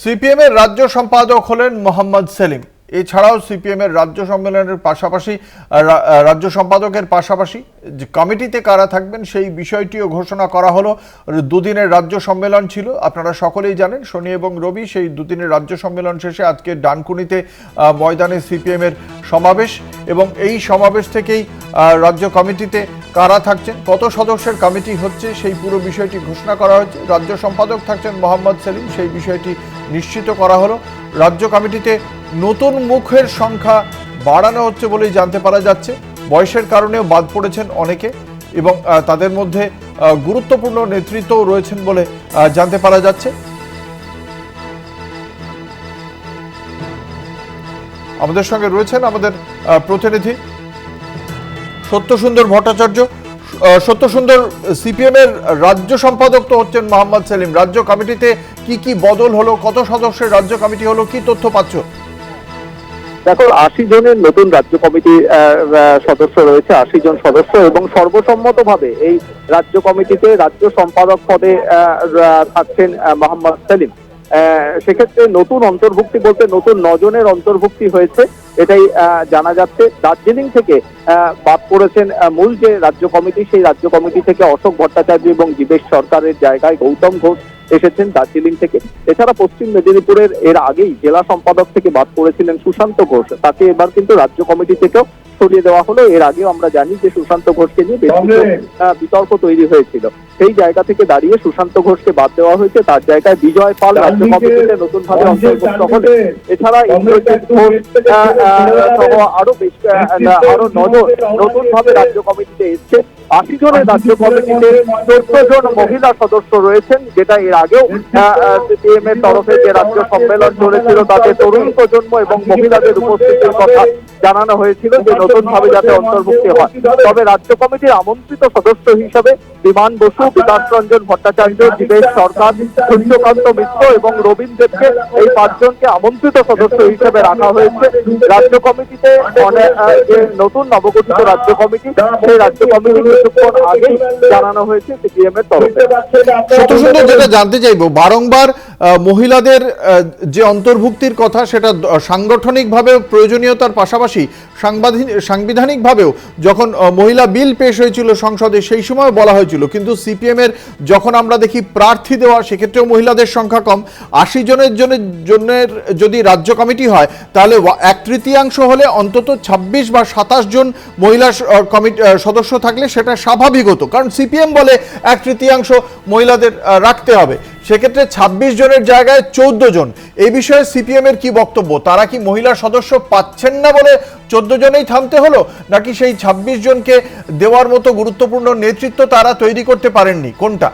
CPM এর রাজ্য সম্পাদক হলেন মোহাম্মদ সেলিম। এছাড়াও সিপিএম এর রাজ্য সম্মেলনের পাশাপাশি রাজ্য সম্পাদকের পাশাপাশি যে কমিটিতে কারা থাকবেন সেই বিষয়টিও ঘোষণা করা হলো। দুদিনের রাজ্য সম্মেলন ছিল, আপনারা সকলেই জানেন, শনি এবং রবি সেই দুদিনের রাজ্য সম্মেলন শেষে আজকে ডানকুনিতে ময়দানে সিপিএম এর সমাবেশ এবং এই সমাবেশ থেকেই রাজ্য কমিটিতে কারা থাকছেন, কত সদস্যের কমিটি হচ্ছে, সেই পুরো বিষয়টি ঘোষণা করা হয়েছে। রাজ্য সম্পাদক থাকছেন মোহাম্মদ সেলিম, সেই বিষয়টি নিশ্চিত করা হলো। রাজ্য কমিটিতে নতুন মুখের সংখ্যা বাড়ানো হচ্ছে বলেই জানতে পারা যাচ্ছে। বয়সের কারণেও বাদ পড়েছেন অনেকে এবং তাদের মধ্যে গুরুত্বপূর্ণ নেতৃত্বও রয়েছেন বলে জানতে পারা যাচ্ছে। আমাদের সঙ্গে রয়েছেন আমাদের প্রতিনিধি সত্যসুন্দর ভট্টাচার্য সত্যসুন্দর সিপিএম এর রাজ্য সম্পাদক তো হচ্ছেন মোহাম্মদ সেলিম। রাজ্য কমিটিতে কি কি বদল হলো? কত সদস্যের রাজ্য কমিটি হলো? কি তথ্য পাচ্ছ? দেখো, আশি জনের নতুন রাজ্য কমিটি সদস্য রয়েছে, আশি জন সদস্য এবং সর্বসম্মতভাবে এই রাজ্য কমিটিতে রাজ্য সম্পাদক পদে থাকছেন মোহাম্মদ সেলিম। সেক্ষেত্রে নতুন অন্তর্ভুক্তি বলতে নতুন নজনের অন্তর্ভুক্তি হয়েছে, এটাই জানা যাচ্ছে। দার্জিলিং থেকে বাদ পড়েছেন মূল যে রাজ্য কমিটি, সেই রাজ্য কমিটি থেকে অশোক ভট্টাচার্য এবং জীবেশ সরকারের জায়গায় গৌতম ঘোষ। এসেছেন দার্জিলিং থেকে। এছাড়া পশ্চিম মেদিনীপুরের এর আগেই জেলা সম্পাদক থেকে বাদ পড়েছিলেন সুশান্ত ঘোষ। তাকে এবার কিন্তু রাজ্য কমিটি থেকেও সরিয়ে দেওয়া হলো। এর আগেও আমরা জানি যে সুশান্ত ঘোষকে নিয়ে বেশ কিছু, বিতর্ক তৈরি হয়েছিল। সেই জায়গা থেকে দাঁড়িয়ে সুশান্ত ঘোষকে বাদ দেওয়া হয়েছে। তার জায়গায় বিজয় পাল রাজ্য কমিটিতে নতুন ভাবে অন্তর্ভুক্ত হলে এছাড়া ইন্দ্রজিৎ ঘোষ সহ আরও বেশ আরও নজন নতুন ভাবে রাজ্য কমিটিতে এসছে। আশি জনের রাজ্য কমিটিতে চোদ্দ জন মহিলা সদস্য রয়েছেন যেটা এর আগেও তরফে যে রাজ্য সম্মেলন চলেছিল, তাতে তরুণ প্রজন্ম এবং মহিলাদের উপস্থিতির কথা জানানো হয়েছিল যে যাতে অন্তর্ভুক্তি হয়। তবে রাজ্য কমিটির আমন্ত্রিত সদস্য বিমান বসু, বিকাশ রঞ্জন ভট্টাচার্য জীবেশ সরকার, সূর্যকান্ত মিত্র এবং রবীন দেবকে এই পাঁচজনকে আমন্ত্রিত সদস্য হিসেবে রাখা হয়েছে। রাজ্য কমিটিতে যে নতুন নবগঠিত রাজ্য কমিটি, সেই রাজ্য কমিটি কিছুক্ষণ আগেই জানানো হয়েছে সিপিএম এর তরফে জানতে চাইব। বারংবার মহিলাদের যে অন্তর্ভুক্তির কথা সেটা সাংগঠনিকভাবে প্রয়োজনীয়তার পাশাপাশি সাংবাদিক সাংবিধানিকভাবেও যখন মহিলা বিল পেশ হয়েছিল সংসদে সেই সময় বলা হয়েছিল। কিন্তু সিপিএমের যখন আমরা দেখি প্রার্থী দেওয়া, সেক্ষেত্রেও মহিলাদের সংখ্যা কম। আশি জনের জন্য জনের যদি রাজ্য কমিটি হয়, তাহলে এক তৃতীয়াংশ হলে অন্তত ২৬ বা সাতাশ জন মহিলা কমিটি সদস্য থাকলে সেটা স্বাভাবিক হতো। কারণ সিপিএম বলে এক তৃতীয়াংশ মহিলাদের রাখতে হবে। সেক্ষেত্রে ২৬ জনের জায়গায় চৌদ্দ জন। এই বিষয়ে সিপিএম এর কি বক্তব্য? তারা কি মহিলা সদস্য পাচ্ছেন না বলে চোদ্দ জনেই থামতে হলো? নাকি সেই ২৬ জনকে দেওয়ার মতো গুরুত্বপূর্ণ নেতৃত্ব তারা তৈরি করতে পারেননি? কোনটা?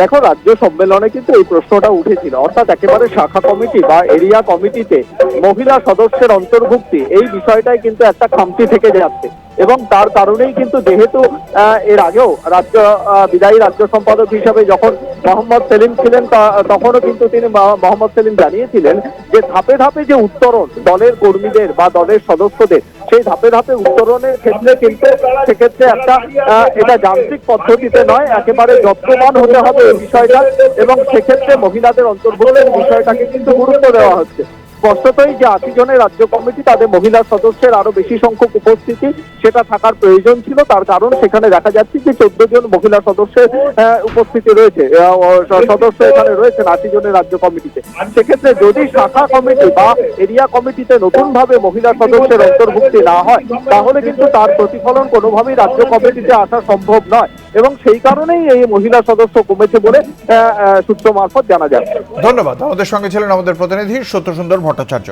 দেখো, রাজ্য সম্মেলনে কিন্তু এই প্রশ্নটা উঠেছিল। অর্থাৎ একেবারে শাখা কমিটি বা এরিয়া কমিটিতে মহিলা সদস্যের অন্তর্ভুক্তি, এই বিষয়টাই কিন্তু একটা খামতি থেকে যাচ্ছে। এবং তার কারণেই কিন্তু যেহেতু এর আগেও রাজ্য বিদায়ী রাজ্য সম্পাদক হিসাবে যখন মোহাম্মদ সেলিম ছিলেন তখনও কিন্তু তিনি মোহাম্মদ সেলিম জানিয়েছিলেন যে ধাপে ধাপে যে উত্তরণ দলের কর্মীদের বা দলের সদস্যদের, সেই ধাপে ধাপে উত্তরণের ক্ষেত্রে কিন্তু সেক্ষেত্রে একটা এটা যান্ত্রিক পদ্ধতিতে নয়, একেবারে যত্নবান হতে হবে এই বিষয়টা এবং সেক্ষেত্রে মহিলাদের অন্তর্ভুক্তের বিষয়টাকে কিন্তু গুরুত্ব দেওয়া হচ্ছে। স্পষ্টতই যে আশি জনের রাজ্য কমিটি, তাদের মহিলা সদস্যের আরও বেশি সংখ্যক উপস্থিতি, সেটা থাকার প্রয়োজন ছিল। তার কারণ সেখানে দেখা যাচ্ছে যে চোদ্দ জন মহিলা সদস্যের উপস্থিতি রয়েছে সদস্য এখানে রয়েছেন আশি জনের রাজ্য কমিটিতে। সেক্ষেত্রে যদি শাখা কমিটি বা এরিয়া কমিটিতে নতুন ভাবে মহিলা সদস্যের অন্তর্ভুক্তি না হয়, তাহলে কিন্তু তার প্রতিফলন কোনোভাবেই রাজ্য কমিটিতে আসা সম্ভব নয়। এবং সেই কারণেই এই মহিলা সদস্য কমেছে বলে সূত্র মারফত জানা যাচ্ছে। ধন্যবাদ। আমাদের সঙ্গে ছিলেন আমাদের প্রতিনিধি সত্যসুন্দর ভট্টাচার্য